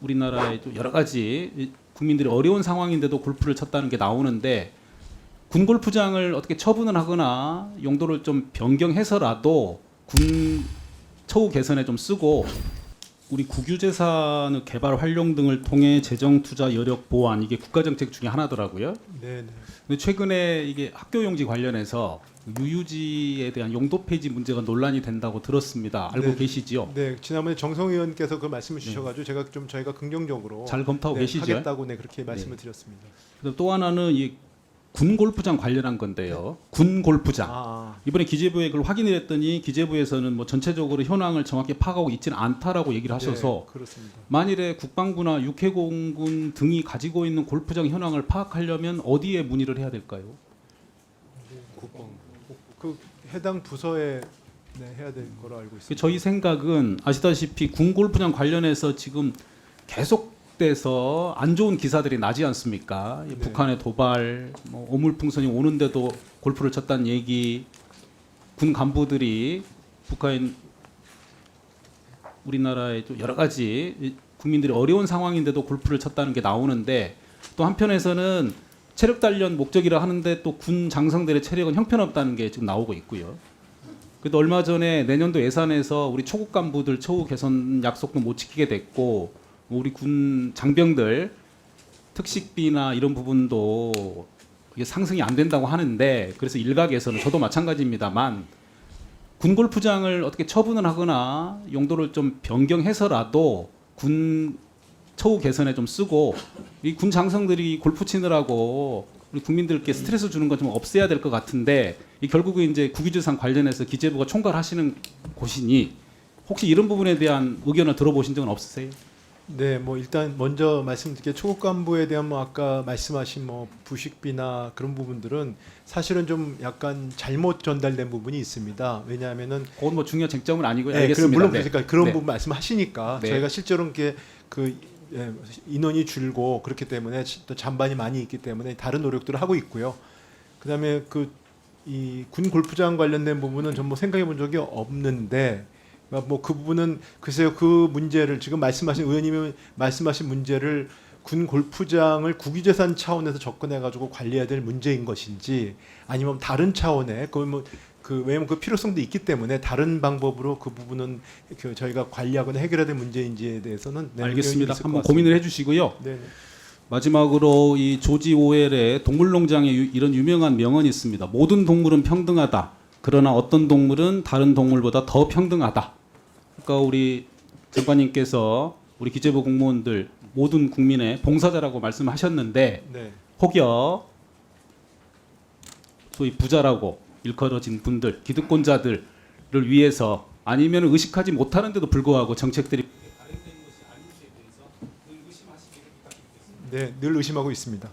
우리나라의 좀 여러 가지 이 국민들이 어려운 상황인데도 골프를 쳤다는 게 나오는데 군 골프장을 어떻게 처분을 하거나 용도를 좀 변경해서라도 군 처우 개선에 좀 쓰고 우리 국유재산의 개발 활용 등을 통해 재정 투자 여력 보완 이게 국가 정책 중에 하나더라고요. 네, 네. 근데 최근에 이게 학교 용지 관련해서 유유지에 대한 용도 폐지 문제가 논란이 된다고 들었습니다. 알고 네. 계시지요? 네, 지난번에 정성 의원께서 그 말씀을 주셔가지고 제가 좀 저희가 긍정적으로 잘 검토하고 네, 계시죠? 하겠다고 네 그렇게 말씀을 드렸습니다. 그다음 또 하나는 이 군 골프장 관련한 건데요. 군 골프장. 아, 이번에 기재부에 그걸 확인을 했더니 기재부에서는 뭐 전체적으로 현황을 정확히 파악하고 있지는 않다라고 얘기를 하셔서 네, 그렇습니다. 만일에 국방부나 육해공군 등이 가지고 있는 골프장 현황을 파악하려면 어디에 문의를 해야 될까요? 국방 그 해당 부서에 네, 해야 될 거로 알고 그 있습니다. 저희 생각은 아시다시피 군 골프장 관련해서 지금 계속 돼서 안 좋은 기사들이 나지 않습니까? 이 네. 북한의 도발, 뭐 오물풍선이 오는데도 골프를 쳤다는 얘기, 군 간부들이 북한 우리나라의 좀 여러 가지 이 국민들이 어려운 상황인데도 골프를 쳤다는 게 나오는데 또 한편에서는 체력 단련 목적이라 하는데 또 군 장성들의 체력은 형편없다는 게 지금 나오고 있고요. 그래도 얼마 전에 내년도 예산에서 우리 초급 간부들 처우 개선 약속도 못 지키게 됐고 우리 군 장병들 특식비나 이런 부분도 이게 상승이 안 된다고 하는데 그래서 일각에서는 저도 마찬가지입니다만 군 골프장을 어떻게 처분을 하거나 용도를 좀 변경해서라도 군 처우 개선에 좀 쓰고 이 군 장성들이 골프 치느라고 우리 국민들께 스트레스 주는 건 좀 없애야 될 것 같은데 이 결국은 이제 국유재산 관련해서 기재부가 총괄하시는 곳이니 혹시 이런 부분에 대한 의견을 들어보신 적은 없으세요? 네, 뭐 일단 먼저 말씀드릴게 초급 간부에 대한 뭐 아까 말씀하신 뭐 부식비나 그런 부분들은 사실은 좀 약간 잘못 전달된 부분이 있습니다. 왜냐하면은 그건 뭐 중요한 쟁점은 아니고요. 네, 알겠습니다. 물론 네. 그러니까 그런 네. 부분 말씀하시니까 네. 저희가 실제로 이렇게 그 예, 인원이 줄고 그렇기 때문에 또 잔반이 많이 있기 때문에 다른 노력들을 하고 있고요. 그다음에 그 이 군 골프장 관련된 부분은 전뭐 생각해 본 적이 없는데 뭐그 부분은 글쎄요 그 문제를 지금 말씀하신 의원님이 말씀하신 문제를 군 골프장을 국유재산 차원에서 접근해 가지고 관리해야 될 문제인 것인지 아니면 다른 차원의 그뭐 그 왜냐면 그 필요성도 있기 때문에 다른 방법으로 그 부분은 그 저희가 관리하거나 해결해야 될 문제인지에 대해서는 네, 알겠습니다. 한번. 고민을 해주시고요. 네. 마지막으로 이 조지 오웰의 동물농장에 유- 이런 유명한 명언이 있습니다. 모든 동물은 평등하다. 그러나 어떤 동물은 다른 동물보다 더 평등하다. 그러니까 우리 장관님께서 우리 기재부 공무원들 모든 국민의 봉사자라고 말씀하셨는데 네. 혹여 소위 부자라고 일컬어진 분들, 기득권자들을 위해서 아니면 의식하지 못하는데도 불구하고 정책들이 네, 늘 의심하고 있습니다.